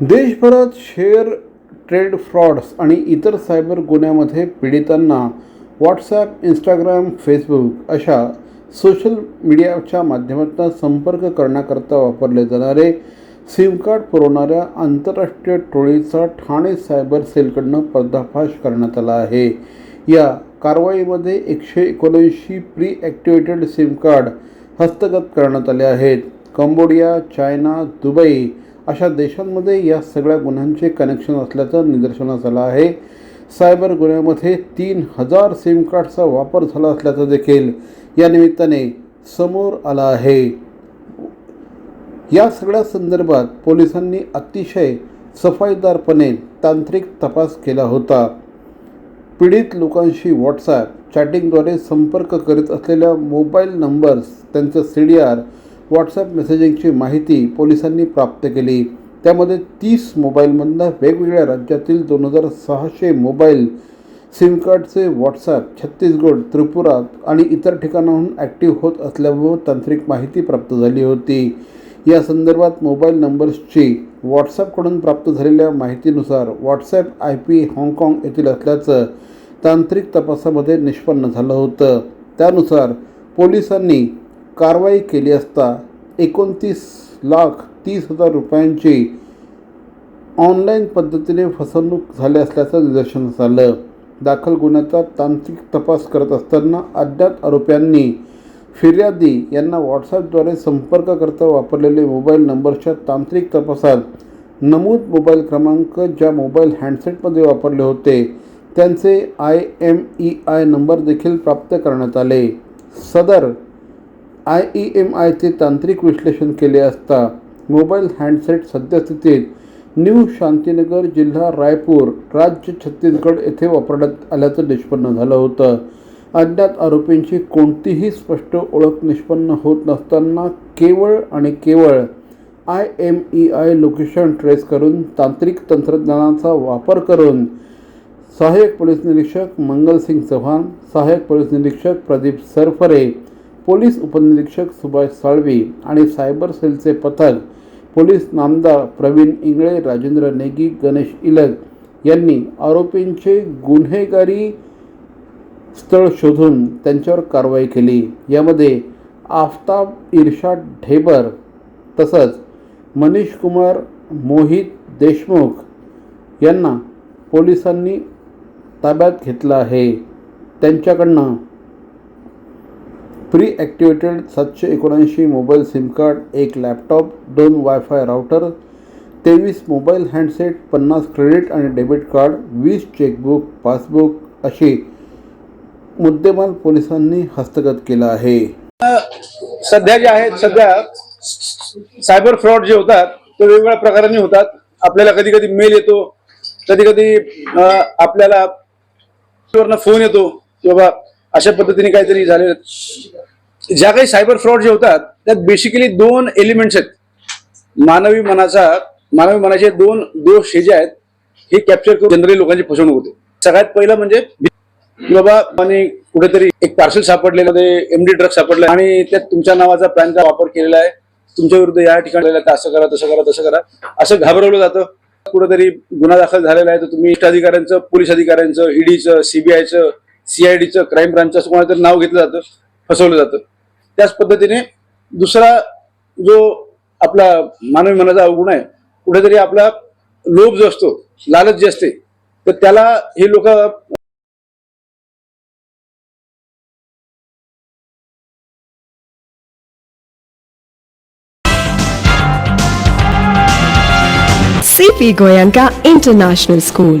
देशभरात share trade frauds आणि इतर सायबर गुन्ह्यामध्ये पीडितांना व्हॉट्सॲप इंस्टाग्राम फेसबुक अशा सोशल मीडियाच्या माध्यमातून संपर्क करण्याकरता वापरले जाणारे सिम कार्ड पुरवणाऱ्या आंतरराष्ट्रीय टोळीचा ठाणे सायबर सेलकडनं पर्दाफाश करण्यात आला आहे. या कारवाईमध्ये एकशे एकोणऐंशी प्री ॲक्टिवेटेड सिम कार्ड हस्तगत करण्यात आले आहेत. कंबोडिया चायना दुबई अशा देशांमध्ये या सगळ्या गुन्ह्यांचे कनेक्शन असल्याचं निदर्शनास आलं आहे. सायबर गुन्ह्यामध्ये तीन हजार सिम कार्डचा वापर झाला असल्याचं देखील या निमित्ताने समोर आलं आहे. या सगळ्या संदर्भात पोलिसांनी अतिशय सफाईदारपणे तांत्रिक तपास केला होता. पीडित लोकांशी व्हॉट्सॲप चॅटिंगद्वारे संपर्क करीत असलेल्या मोबाईल नंबर्स त्यांचं सी डी आर व्हॉट्सअप मेसेजिंगची माहिती पोलिसांनी प्राप्त केली. त्यामध्ये तीस मोबाईलमधनं वेगवेगळ्या राज्यातील दोन हजार सहाशे मोबाईल सिमकार्डचे व्हॉट्सअप व्हॉट्सॲप छत्तीसगड त्रिपुरा आणि इतर ठिकाणाहून ॲक्टिव्ह होत असल्यामुळे तांत्रिक माहिती प्राप्त झाली होती. या संदर्भात मोबाईल नंबर्सची व्हॉट्सॲपकडून प्राप्त झालेल्या माहितीनुसार व्हॉट्सॲप आय पी हाँगकाँग येथील असल्याचं तांत्रिक तपासामध्ये निष्पन्न झालं होतं. त्यानुसार पोलिसांनी कारवाई केली असता एकोणतीस लाख तीस हजार रुपयांची ऑनलाईन पद्धतीने फसवणूक झाली असल्याचं निदर्शनास आलं. दाखल गुन्ह्याचा तांत्रिक तपास करत असताना अज्ञात आरोप्यांनी फिर्यादी यांना व्हॉट्सॲपद्वारे संपर्क करता वापरलेले मोबाईल नंबरच्या तांत्रिक तपासात नमूद मोबाईल क्रमांक ज्या मोबाईल हँडसेटमध्ये वापरले होते त्यांचे I M E I number देखील प्राप्त करण्यात आले. सदर आय ई एम आयचे तांत्रिक विश्लेषण केले असता मोबाईल हँडसेट सद्यस्थितीत न्यू शांतीनगर जिल्हा रायपूर राज्य छत्तीसगड येथे वापरण्यात आल्याचं निष्पन्न झालं होतं. अज्ञात आरोपींची कोणतीही स्पष्ट ओळख निष्पन्न होत नसताना केवळ आणि केवळ I M E I location trace करून तांत्रिक तंत्रज्ञानाचा वापर करून सहाय्यक पोलीस निरीक्षक मंगलसिंग चव्हाण सहाय्यक पोलीस निरीक्षक प्रदीप सरफरे पोलीस उपनिरीक्षक सुभाष साळवी आणि सायबर सेलचे पथक पोलीस नामदार प्रवीण इंगळे राजेंद्र नेगी गणेश इलग यांनी आरोपींचे गुन्हेगारी स्थळ शोधून त्यांच्यावर कारवाई केली. यामध्ये आफताब इर्शाद ढेबर तसंच मनीष कुमार मोहित देशमुख यांना पोलिसांनी ताब्यात घेतलं आहे. त्यांच्याकडनं प्री ॲक्टिवेटेड सातशे एकोणऐंशी मोबाईल सिम कार्ड एक लॅपटॉप दोन वायफाय राउटर तेवीस मोबाईल हँडसेट पन्नास क्रेडिट आणि डेबिट कार्ड वीस चेकबुक पासबुक अशी मुद्देमाल पोलिसांनी हस्तगत केला आहे. सध्या जे आहेत सध्या सायबर फ्रॉड जे होतात ते वेगवेगळ्या प्रकारांनी होतात. आपल्याला कधी कधी मेल येतो कधी कधी आपल्याला फोन येतो किंवा अशा पद्धतीने काहीतरी झाले ज्या काही सायबर फ्रॉड जे होतात त्यात बेसिकली दोन एलिमेंट्स आहेत. मानवी मनाचा मानवी मनाचे दोन दोष हे जे आहेत हे कॅप्चर करून जनरली लोकांची फसवणूक होते. सगळ्यात पहिलं म्हणजे बाबा आणि कुठेतरी एक पार्सल सापडलेलं एमडी ड्रग सापडलं आणि त्यात तुमच्या नावाचा पॅनचा वापर केलेला आहे तुमच्या विरुद्ध या ठिकाणी असं करा तसं करा तसं करा असं घाबरवलं जातं. कुठेतरी गुन्हा दाखल झालेला आहे तर तुम्ही इष्ट अधिकाऱ्यांचं पोलीस अधिकाऱ्यांचं ईडीचं सीबीआयचं सीआयडीचं क्राईम ब्रांचचं असं कोणाचं नाव घेतलं जातं फसवलं जातं. त्याच पद्धतीने दुसरा जो आपला मानवी मनाचा अवगुण आहे कुठेतरी आपला लोभ जो असतो लालच जे असते तर त्याला हे लोक CP Goenka international school